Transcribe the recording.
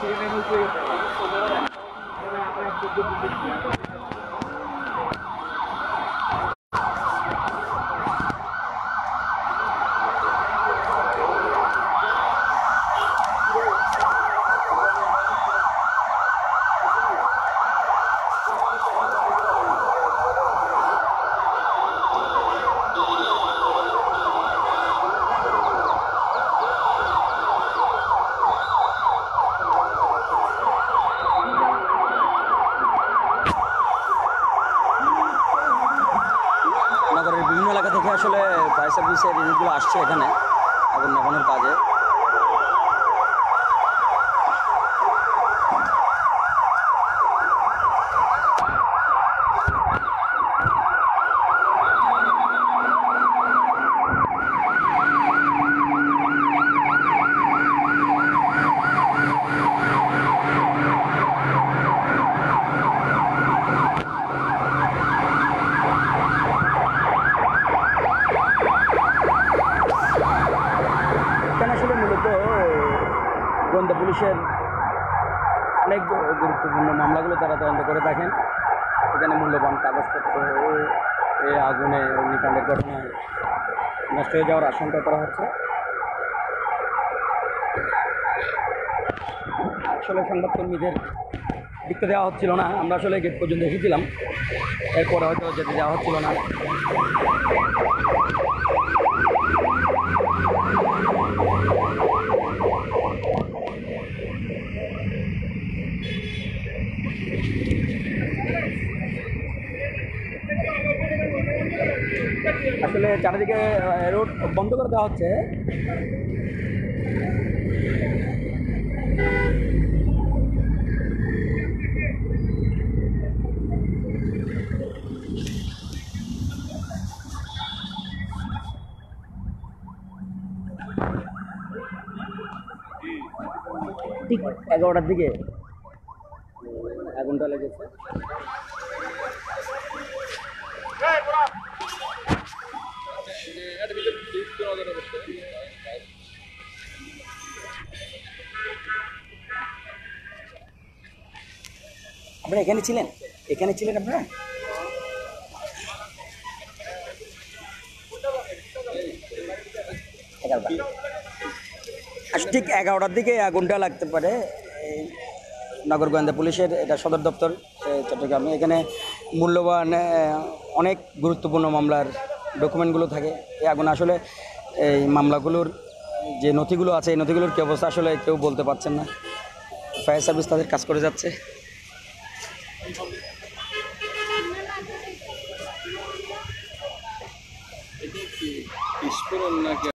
থেকে নগরের বিভিন্ন এলাকা থেকে আসলে ফায়ার সার্ভিসের ইউনিটগুলো আসছে এখানে আগুন নেভানোর কাজে এখানে আসলে মূলত গোয়েন্দা পুলিশের অনেক গুরুত্বপূর্ণ মামলাগুলো তারা তদন্ত করে থাকেন এখানে মূল্যবান কাগজপত্র এই আগুনে অগ্নিকাণ্ডের ঘটনায় নষ্ট হয়ে যাওয়ার আশঙ্কা করা হচ্ছে। আসলে সংবাদকর্মীদের দিকতে দেওয়া হচ্ছিল না। আমরা আসলে গেট পর্যন্ত এসেছিলাম। এরপরে হয়তো যেতে দেওয়া হচ্ছিল না। আসলে চারিদিকে রোড বন্ধ করে দেওয়া হচ্ছে। ঠিক এগারোটার দিকে। এক ঘণ্টা লেগেছে। আপনারা এখানে ছিলেন? এখানে ছিলেন আপনারা? আচ্ছা ঠিক এগারোটার দিকে আগুনটা লাগতে পারে। নগর গোয়েন্দা পুলিশের এটা সদর দপ্তর চট্টগ্রামে। এখানে মূল্যবান অনেক গুরুত্বপূর্ণ মামলার ডকুমেন্টগুলো থাকে। এই আগুন আসলে এই মামলাগুলোর যে নথিগুলো আছে, এই নথিগুলোর কী অবস্থা আসলে কেউ বলতে পারছেন না। ফায়ার সার্ভিস তাদের কাজ করে যাচ্ছে। বিস্ফোরণ নাকি